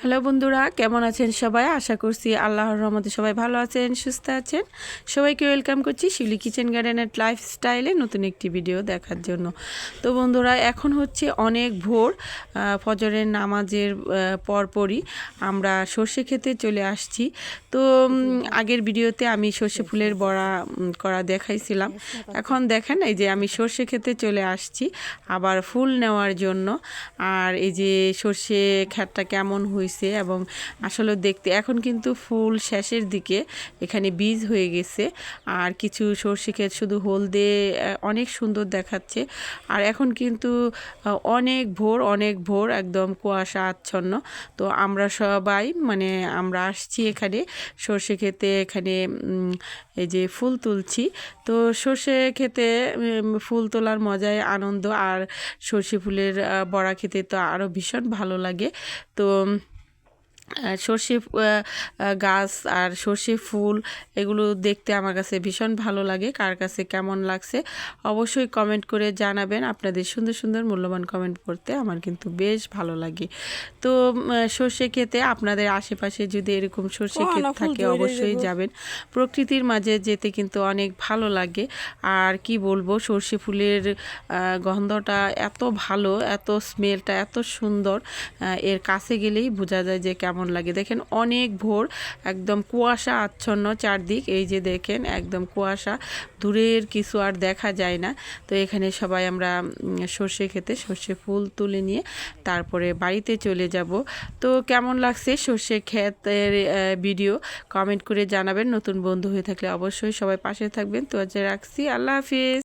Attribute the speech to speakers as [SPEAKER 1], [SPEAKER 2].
[SPEAKER 1] Hello বন্ধুরা, কেমন আছেন সবাই? আশা করছি আল্লাহর রহমতে সবাই ভালো আছেন, সুস্থ আছেন। সবাইকে ওয়েলকাম করছি শিউলি কিচেন গার্ডেনের লাইফস্টাইলে নতুন একটি ভিডিও দেখার জন্য। তো বন্ধুরা, এখন হচ্ছে অনেক ভোর ফজরের নামাজের পরপরই আমরা সর্ষে খেতে চলে আসছি। তো আগের ভিডিওতে আমি সর্ষে ফুলের বড়া করা দেখাইছিলাম। এখন দেখেন এই যে আমি সর্ষে খেতে চলে আসছি, আবার ফুল নেওয়ার জন্য। আর এই যে সর্ষে খ্যাটটা কেমন হয়েছে এবং আসলে দেখতে এখন কিন্তু ফুল শেষের দিকে এখানে বীজ হয়ে গেছে। আর কিছু সর্ষে ক্ষেত শুধু হলদে অনেক সুন্দর দেখাচ্ছে। আর এখন কিন্তু অনেক ভোর অনেক ভোর একদম কুয়াশা আচ্ছন্ন। তো আমরা সবাই মানে আমরা আসছি এখানে সর্ষে খেতে এখানে এই যে ফুল তুলছি। তো সর্ষে উম, ফুল তোলার মজায় আনন্দ। আর সর্ষে ফুলের বড়া খেতে তো আরও ভীষণ ভালো লাগে। তো সর্ষে গাছ আর সর্ষে ফুল এগুলো দেখতে আমার কাছে ভীষণ ভালো লাগে। কার কাছে কেমন লাগছে অবশ্যই কমেন্ট করে জানাবেন। আপনাদের সুন্দর সুন্দর মূল্যবান কমেন্ট করতে আমার কিন্তু বেশ ভালো লাগে। তো সর্ষে খেতে আপনাদের আশেপাশে যদি এরকম সর্ষে ক্ষেত থাকে অবশ্যই যাবেন। প্রকৃতির মাঝে যেতে কিন্তু অনেক ভালো লাগে। আর কি বলব সর্ষে ফুলের গন্ধটা এত ভালো এত স্মেলটা এত সুন্দর। এর কাছে গেলেই বোঝা যায় যে কেমন লাগে? দেখেন অনেক ভোর, একদম কুয়াশা আচ্ছন্ন চারদিক। এই যে দেখেন, একদম কুয়াশা। দূরের কিছু আর দেখা যায় না। তো এখানে সবাই আমরা সর্ষে খেতে সর্ষে ফুল তুলে নিয়ে তারপরে বাড়িতে চলে যাব। তো কেমন লাগছে সর্ষে ক্ষেতের ভিডিও? কমেন্ট করে জানাবেন। নতুন বন্ধু হয়ে থাকলে অবশ্যই সবাই পাশে থাকবেন। তো আজ রাখছি। আল্লাহ হাফিজ।